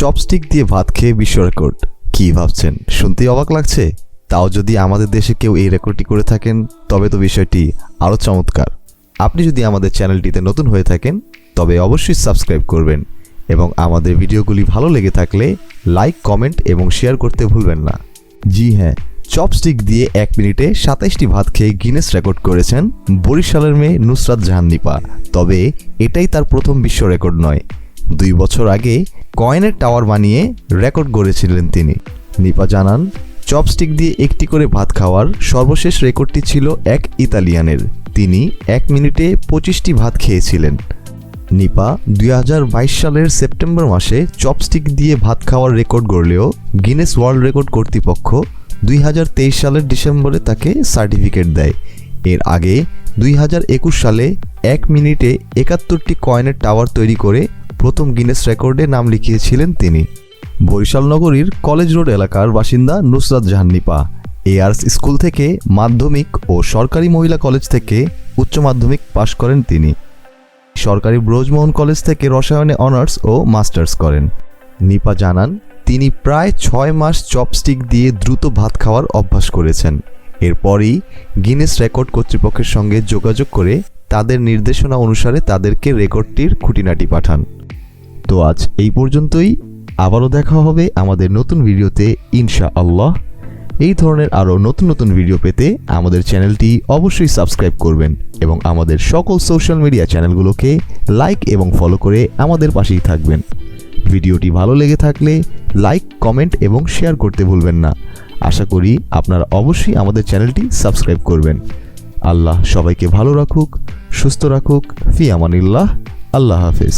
Chopstick দিয়ে ভাত খেয়ে বিশ্ব রেকর্ড কি ভাবছেন? শুনতেই অবাক লাগছে? তাও যদি আমাদের দেশে কেউ এই রেকর্ডটি করে থাকেন, তবে তো বিষয়টি আরও চমৎকার। আপনি যদি আমাদের চ্যানেলটিতে নতুন হয়ে থাকেন, তবে অবশ্যই সাবস্ক্রাইব করবেন এবং আমাদের ভিডিওগুলি ভালো লেগে থাকলে লাইক কমেন্ট এবং শেয়ার করতে ভুলবেন না। জি হ্যাঁ চপস্টিক দিয়ে এক মিনিটে সাতাইশটি ভাত খেয়ে গিনেস রেকর্ড করেছেন বরিশালের মেয়ে নুসরাত জাহান নিপা। তবে এটাই তার প্রথম বিশ্ব রেকর্ড নয়। দুই বছর আগে কয়েনের টাওয়ার বানিয়ে রেকর্ড গড়েছিলেন তিনি। নিপা জানান, চপস্টিক দিয়ে একটি করে ভাত খাওয়ার সর্বশেষ রেকর্ডটি ছিল এক ইতালিয়ানের। তিনি এক মিনিটে পঁচিশটি ভাত খেয়েছিলেন। নিপা দুই হাজার বাইশ সালের সেপ্টেম্বর মাসে চপস্টিক দিয়ে ভাত খাওয়ার রেকর্ড গড়লেও গিনেস ওয়ার্ল্ড রেকর্ড কর্তৃপক্ষ দুই হাজার তেইশ সালের ডিসেম্বরে তাকে সার্টিফিকেট দেয়। এর আগে দুই হাজার একুশ সালে এক মিনিটে একাত্তরটি কয়েনের টাওয়ার তৈরি করে প্রথম গিনেস রেকর্ডে নাম লিখিয়েছিলেন তিনি। বরিশাল নগরীর কলেজ রোড এলাকার বাসিন্দা নুসরাত জাহান নিপা এআরস স্কুল থেকে মাধ্যমিক ও সরকারি মহিলা কলেজ থেকে উচ্চ মাধ্যমিক পাশ করেন তিনি। সরকারি ব্রজমোহন কলেজ থেকে রসায়নে অনার্স ও মাস্টার্স করেন। নিপা জানান, তিনি প্রায় ছয় মাস চপস্টিক দিয়ে দ্রুত ভাত খাওয়ার অভ্যাস করেছেন। এরপরই গিনেস রেকর্ড কর্তৃপক্ষের সঙ্গে যোগাযোগ করে তাদের নির্দেশনা অনুসারে তাদেরকে রেকর্ডটির খুঁটিনাটি পাঠান। তো আজ এই পর্যন্তই। আবারও দেখা হবে আমাদের নতুন ভিডিওতে ইনশা আল্লাহ এই ধরনের আরও নতুন নতুন ভিডিও পেতে আমাদের চ্যানেলটি অবশ্যই সাবস্ক্রাইব করবেন এবং আমাদের সকল সোশ্যাল মিডিয়া চ্যানেলগুলোকে লাইক এবং ফলো করে আমাদের পাশেই থাকবেন। ভিডিওটি ভালো লেগে থাকলে লাইক, কমেন্ট এবং শেয়ার করতে ভুলবেন না। আশা করি আপনারা অবশ্যই আমাদের চ্যানেলটি সাবস্ক্রাইব করবেন। আল্লাহ সবাইকে ভালো রাখুক, সুস্থ রাখুক। ফি আমানিল্লাহ। আল্লাহ হাফেজ।